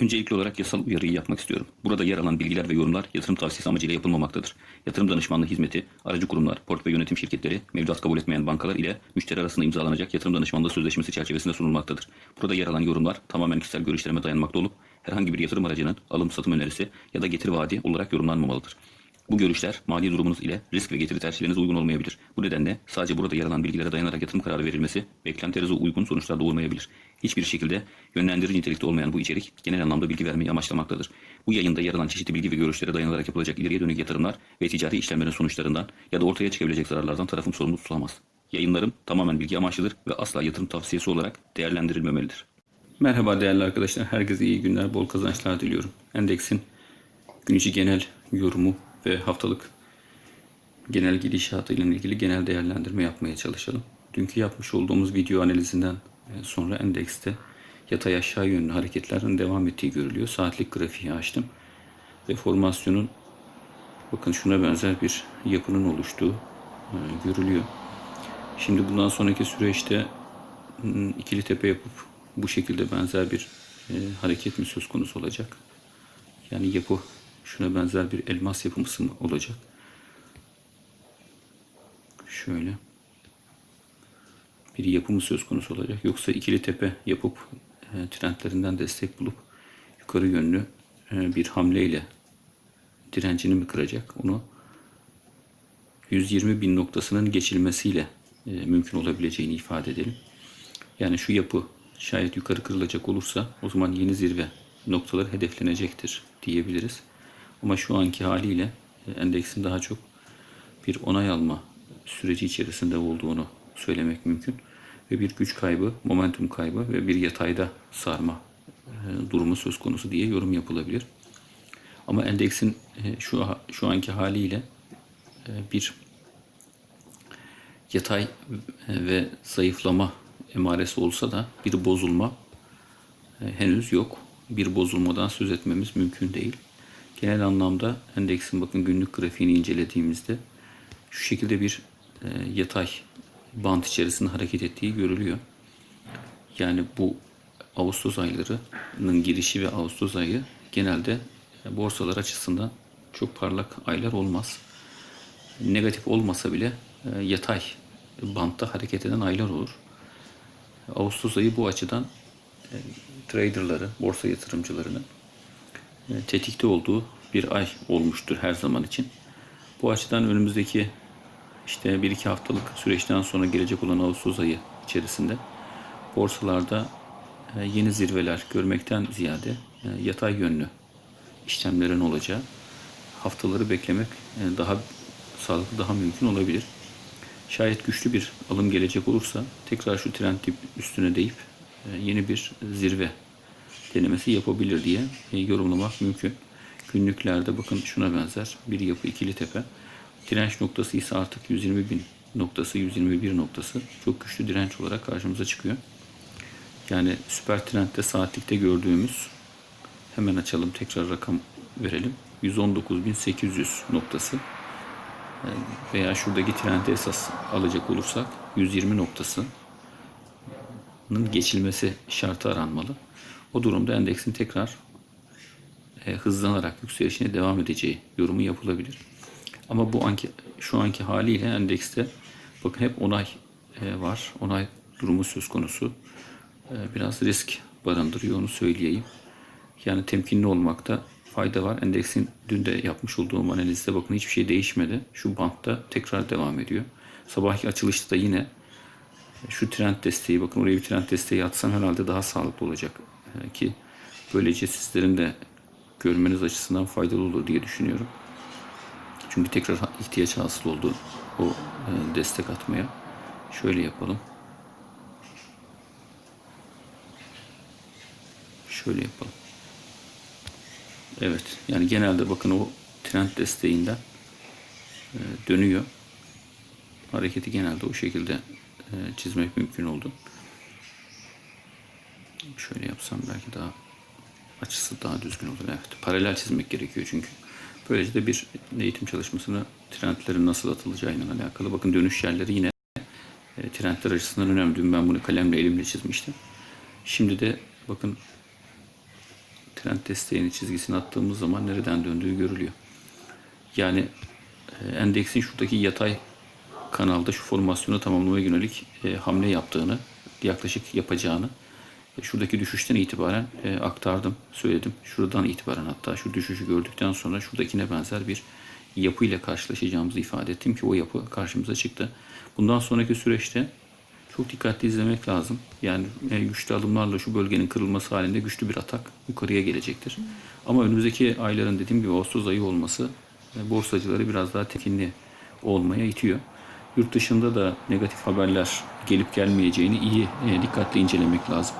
Öncelikli olarak yasal uyarıyı yapmak istiyorum. Burada yer alan bilgiler ve yorumlar yatırım tavsiyesi amacıyla yapılmamaktadır. Yatırım danışmanlığı hizmeti, aracı kurumlar, portföy yönetim şirketleri, mevduat kabul etmeyen bankalar ile müşteri arasında imzalanacak yatırım danışmanlığı sözleşmesi çerçevesinde sunulmaktadır. Burada yer alan yorumlar tamamen kişisel görüşlerime dayanmakta olup herhangi bir yatırım aracının alım satım önerisi ya da getiri vaadi olarak yorumlanmamalıdır. Bu görüşler mali durumunuz ile risk ve getiri tercihlerinize uygun olmayabilir. Bu nedenle sadece burada yer alan bilgilere dayanarak yatırım kararı verilmesi beklentilerinize uygun sonuçlar doğurmayabilir. Hiçbir şekilde yönlendirici nitelikte olmayan bu içerik genel anlamda bilgi vermeyi amaçlamaktadır. Bu yayında yer alan çeşitli bilgi ve görüşlere dayanarak yapılacak ileriye dönük yatırımlar ve ticari işlemlerin sonuçlarından ya da ortaya çıkabilecek zararlardan tarafım sorumlu tutulamaz. Yayınlarım tamamen bilgi amaçlıdır ve asla yatırım tavsiyesi olarak değerlendirilmemelidir. Merhaba değerli arkadaşlar. Herkese iyi günler, bol kazançlar diliyorum. Endeksin gün içi genel yorumu ve haftalık genel gidişatı ile ilgili genel değerlendirme yapmaya çalışalım. Dünkü yapmış olduğumuz video analizinden e, sonra endekste yatay aşağı yönlü hareketlerin devam ettiği görülüyor. Saatlik grafiği açtım. Ve formasyonun bakın şuna benzer bir yapının oluştuğu e, görülüyor. Şimdi bundan sonraki süreçte ikili tepe yapıp bu şekilde benzer bir e, hareket mi söz konusu olacak? Yani yapı şuna benzer bir elmas yapımısı mı olacak? Şöyle bir yapımı söz konusu olacak. Yoksa ikili tepe yapıp e, trendlerinden destek bulup yukarı yönlü e, bir hamleyle direncini mi kıracak? Onu 120 bin noktasının geçilmesiyle e, mümkün olabileceğini ifade edelim. Yani şu yapı şayet yukarı kırılacak olursa o zaman yeni zirve noktaları hedeflenecektir diyebiliriz. Ama şu anki haliyle e, endeksin daha çok bir onay alma süreci içerisinde olduğunu söylemek mümkün. Ve bir güç kaybı, momentum kaybı ve bir yatayda sarma e, durumu söz konusu diye yorum yapılabilir. Ama endeksin e, şu şu anki haliyle bir yatay ve zayıflama emaresi olsa da bir bozulma henüz yok. Bir bozulmadan söz etmemiz mümkün değil. Genel anlamda endeksin bakın günlük grafiğini incelediğimizde şu şekilde bir e, yatay bant içerisinde hareket ettiği görülüyor. Yani bu Ağustos aylarının girişi ve Ağustos ayı genelde e, borsalar açısından çok parlak aylar olmaz. Negatif olmasa bile e, yatay bantta hareket eden aylar olur. Ağustos ayı bu açıdan e, traderları, borsa yatırımcılarının e, tetikte olduğu bir ay olmuştur her zaman için. Bu açıdan önümüzdeki işte bir iki haftalık süreçten sonra gelecek olan Ağustos ayı içerisinde borsalarda e, yeni zirveler görmekten ziyade e, yatay yönlü işlemlerin olacağı haftaları beklemek e, daha sağlıklı, daha mümkün olabilir. Şayet güçlü bir alım gelecek olursa tekrar şu trend dip üstüne deyip yeni bir zirve denemesi yapabilir diye yorumlamak mümkün. Günlüklerde bakın şuna benzer bir yapı ikili tepe. Direnç noktası ise artık 120 bin noktası, 121 noktası çok güçlü direnç olarak karşımıza çıkıyor. Yani süper trendde saatlikte gördüğümüz hemen açalım tekrar rakam verelim. 119.800 noktası veya şuradaki trendi esas alacak olursak 120 noktasının geçilmesi şartı aranmalı. O durumda endeksin tekrar e, hızlanarak yükselişine devam edeceği yorumu yapılabilir. Ama bu anki şu anki haliyle endekste bakın hep onay e, var. Onay durumu söz konusu. E, biraz risk barındırıyor onu söyleyeyim. Yani temkinli olmakta fayda var. Endeksin dün de yapmış olduğum analizde bakın hiçbir şey değişmedi. Şu bantta tekrar devam ediyor. Sabahki açılışta da yine şu trend desteği bakın oraya bir trend desteği atsam herhalde daha sağlıklı olacak. E, ki böylece sizlerin de görmeniz açısından faydalı olur diye düşünüyorum. Çünkü tekrar ihtiyaç hasıl oldu o e, destek atmaya. Şöyle yapalım. Şöyle yapalım. Evet. Yani genelde bakın o trend desteğinden e, dönüyor. Hareketi genelde o şekilde e, çizmek mümkün oldu. Şöyle yapsam belki daha açısı daha düzgün olur. Evet. Paralel çizmek gerekiyor çünkü. Böylece de bir eğitim çalışmasını trendlerin nasıl atılacağıyla alakalı. Bakın dönüş yerleri yine e, trendler açısından önemli. Dün ben bunu kalemle elimle çizmiştim. Şimdi de bakın trend desteğini çizgisini attığımız zaman nereden döndüğü görülüyor. Yani e, endeksin şuradaki yatay kanalda şu formasyonu tamamlamaya yönelik e, hamle yaptığını, yaklaşık yapacağını şuradaki düşüşten itibaren e, aktardım, söyledim. Şuradan itibaren hatta şu düşüşü gördükten sonra şuradakine benzer bir yapı ile karşılaşacağımızı ifade ettim ki o yapı karşımıza çıktı. Bundan sonraki süreçte çok dikkatli izlemek lazım. Yani e, güçlü adımlarla şu bölgenin kırılması halinde güçlü bir atak yukarıya gelecektir. Ama önümüzdeki ayların dediğim gibi Ağustos ayı olması e, borsacıları biraz daha tekinli olmaya itiyor. Yurt dışında da negatif haberler gelip gelmeyeceğini iyi e, dikkatli incelemek lazım.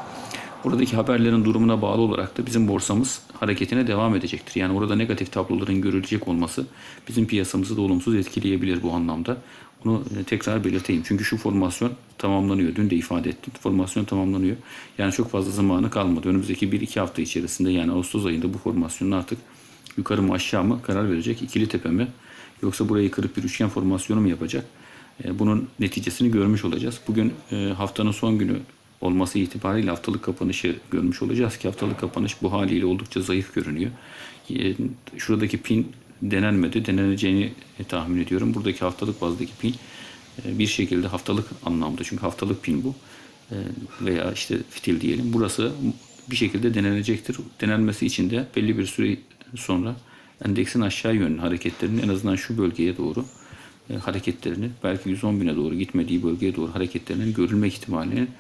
Oradaki haberlerin durumuna bağlı olarak da bizim borsamız hareketine devam edecektir. Yani orada negatif tabloların görülecek olması bizim piyasamızı da olumsuz etkileyebilir bu anlamda. Bunu e, tekrar belirteyim. Çünkü şu formasyon tamamlanıyor. Dün de ifade ettim. Formasyon tamamlanıyor. Yani çok fazla zamanı kalmadı. Önümüzdeki 1-2 hafta içerisinde yani Ağustos ayında bu formasyonun artık yukarı mı aşağı mı karar verecek. İkili tepe mi? Yoksa burayı kırıp bir üçgen formasyonu mu yapacak? E, Bunun neticesini görmüş olacağız. Bugün e, haftanın son günü olması itibariyle haftalık kapanışı görmüş olacağız ki haftalık kapanış bu haliyle oldukça zayıf görünüyor. E, Şuradaki pin denenmedi. Deneneceğini tahmin ediyorum. Buradaki haftalık bazdaki pin e, bir şekilde haftalık anlamda çünkü haftalık pin bu E, veya işte fitil diyelim. Burası bir şekilde denenecektir. Denenmesi için de belli bir süre sonra endeksin aşağı yönlü hareketlerinin en azından şu bölgeye doğru e, hareketlerini belki 110 bine doğru gitmediği bölgeye doğru hareketlerinin görülme ihtimalinin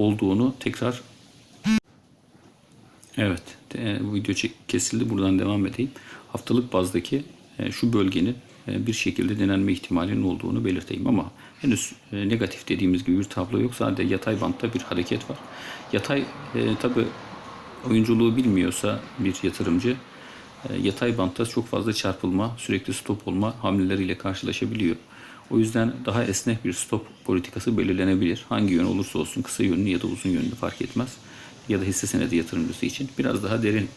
olduğunu tekrar Evet, e, bu video kesildi. Buradan devam edeyim. Haftalık bazdaki e, şu bölgenin e, bir şekilde denenme ihtimalinin olduğunu belirteyim ama henüz e, negatif dediğimiz gibi bir tablo yok. Sadece yatay bantta bir hareket var. Yatay e, tabi oyunculuğu bilmiyorsa bir yatırımcı e, yatay bantta çok fazla çarpılma, sürekli stop olma hamleleriyle karşılaşabiliyor. O yüzden daha esnek bir stop politikası belirlenebilir. Hangi yön olursa olsun kısa yönlü ya da uzun yönlü fark etmez. Ya da hisse senedi yatırımcısı için biraz daha derin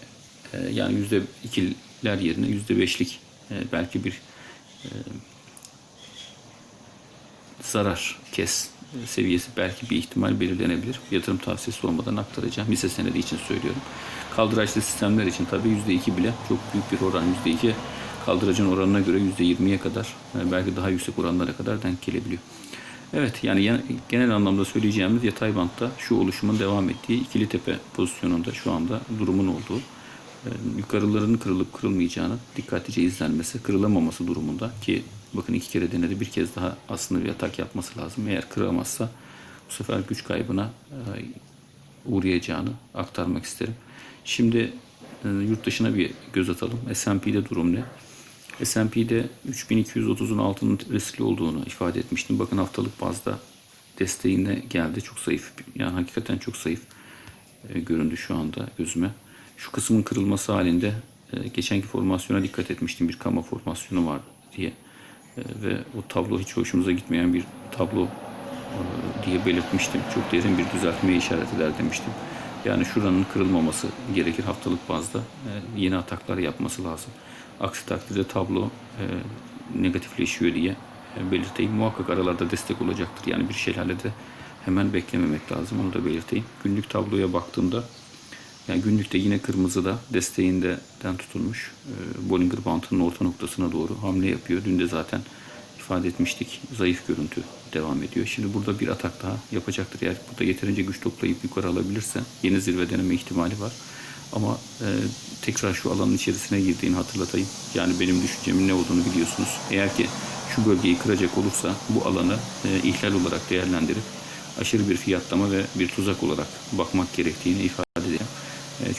e, yani yüzde ikiler yerine yüzde beşlik e, belki bir e, zarar kes seviyesi belki bir ihtimal belirlenebilir. Yatırım tavsiyesi olmadan aktaracağım. Hisse senedi için söylüyorum. Kaldıraçlı sistemler için tabii %2 bile çok büyük bir oran. %2 kaldıracın oranına göre %20'ye kadar e, belki daha yüksek oranlara kadar denk gelebiliyor. Evet yani yan- genel anlamda söyleyeceğimiz yatay bantta şu oluşumun devam ettiği ikili tepe pozisyonunda şu anda durumun olduğu e, yukarıların kırılıp kırılmayacağını dikkatlice izlenmesi, kırılamaması durumunda ki bakın iki kere denedi bir kez daha aslında bir atak yapması lazım. Eğer kıramazsa bu sefer güç kaybına e, uğrayacağını aktarmak isterim. Şimdi yurt dışına bir göz atalım. S&P'de durum ne? S&P'de 3230'un altının riskli olduğunu ifade etmiştim. Bakın haftalık bazda desteğine geldi. Çok zayıf. Yani hakikaten çok zayıf e, göründü şu anda gözüme. Şu kısmın kırılması halinde e, geçenki formasyona dikkat etmiştim. Bir kama formasyonu var diye. E, ve o tablo hiç hoşumuza gitmeyen bir tablo diye belirtmiştim. Çok derin bir düzeltmeye işaret eder demiştim. Yani şuranın kırılmaması gerekir haftalık bazda. E, yeni ataklar yapması lazım. Aksi takdirde tablo e, negatifleşiyor diye e, belirteyim. Muhakkak aralarda destek olacaktır. Yani bir şeylerle de hemen beklememek lazım. Onu da belirteyim. Günlük tabloya baktığımda yani günlükte yine kırmızıda desteğinden tutulmuş. E, Bollinger Bandı'nın orta noktasına doğru hamle yapıyor. Dün de zaten ifade etmiştik. Zayıf görüntü devam ediyor. Şimdi burada bir atak daha yapacaktır. Eğer burada yeterince güç toplayıp yukarı alabilirse yeni zirve deneme ihtimali var. Ama e, tekrar şu alanın içerisine girdiğini hatırlatayım. Yani benim düşüncemin ne olduğunu biliyorsunuz. Eğer ki şu bölgeyi kıracak olursa bu alanı e, ihlal olarak değerlendirip aşırı bir fiyatlama ve bir tuzak olarak bakmak gerektiğini ifade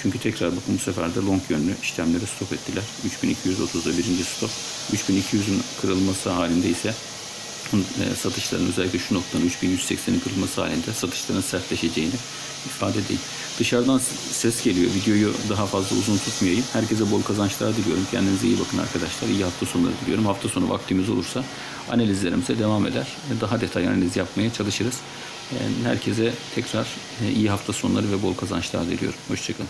çünkü tekrar bakın bu sefer de long yönlü işlemleri stop ettiler. 3230'da birinci stop. 3200'ün kırılması halinde ise e, satışların özellikle şu noktanın 3180'in kırılması halinde satışların sertleşeceğini ifade edeyim. Dışarıdan ses geliyor. Videoyu daha fazla uzun tutmayayım. Herkese bol kazançlar diliyorum. Kendinize iyi bakın arkadaşlar. İyi hafta sonları diliyorum. Hafta sonu vaktimiz olursa analizlerimize devam eder. Daha detaylı analiz yapmaya çalışırız. E, Herkese tekrar e, iyi hafta sonları ve bol kazançlar diliyorum. Hoşçakalın.